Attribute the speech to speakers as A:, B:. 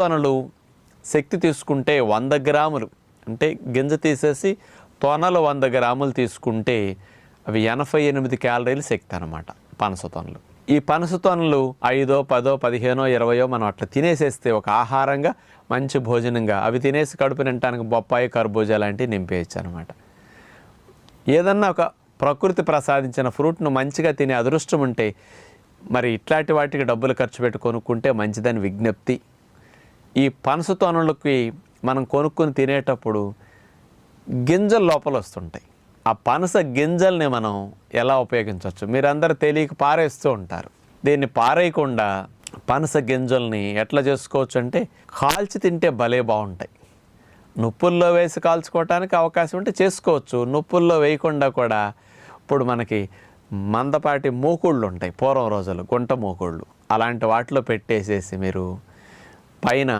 A: తొనలు శక్తి తీసుకుంటే వంద గ్రాములు. అంటే గింజ తీసేసి తొనలు వంద గ్రాములు తీసుకుంటే అవి ఎనభై ఎనిమిది క్యాలరీలు శక్తి అనమాట పనస తొనలు. ఈ పనస తొనలు ఐదో పదో పదిహేనో ఇరవయో మనం అట్లా తినేసేస్తే ఒక ఆహారంగా మంచి భోజనంగా అవి తినేసి కడుపు నింటానికి బొప్పాయి కర్బూజా లాంటివి నింపేయచ్చు అనమాట ఏదన్నా ఒక ప్రకృతి ప్రసాదించిన ఫ్రూట్ను మంచిగా తినే అదృష్టం ఉంటే మరి ఇట్లాంటి వాటికి డబ్బులు ఖర్చు పెట్టి కొనుక్కుంటే మంచిదని విజ్ఞప్తి. ఈ పనస తోనలకి మనం కొనుక్కొని తినేటప్పుడు గింజలు లోపల వస్తుంటాయి. ఆ పనస గింజల్ని మనం ఎలా ఉపయోగించవచ్చు? మీరందరూ తెలియక పారేస్తూ ఉంటారు. దీన్ని పారేయకుండా పనస గింజల్ని ఎట్లా చేసుకోవచ్చు అంటే కాల్చి తింటే భలే బాగుంటాయి. నుప్పుల్లో వేసి కాల్చుకోవటానికి అవకాశం ఉంటే చేసుకోవచ్చు. నుప్పుల్లో వేయకుండా కూడా ఇప్పుడు మనకి మందపాటి మూకుళ్ళు ఉంటాయి. పూర్వం రోజులు గుంట మూకుళ్ళు. అలాంటి వాటిలో పెట్టేసేసి మీరు పైన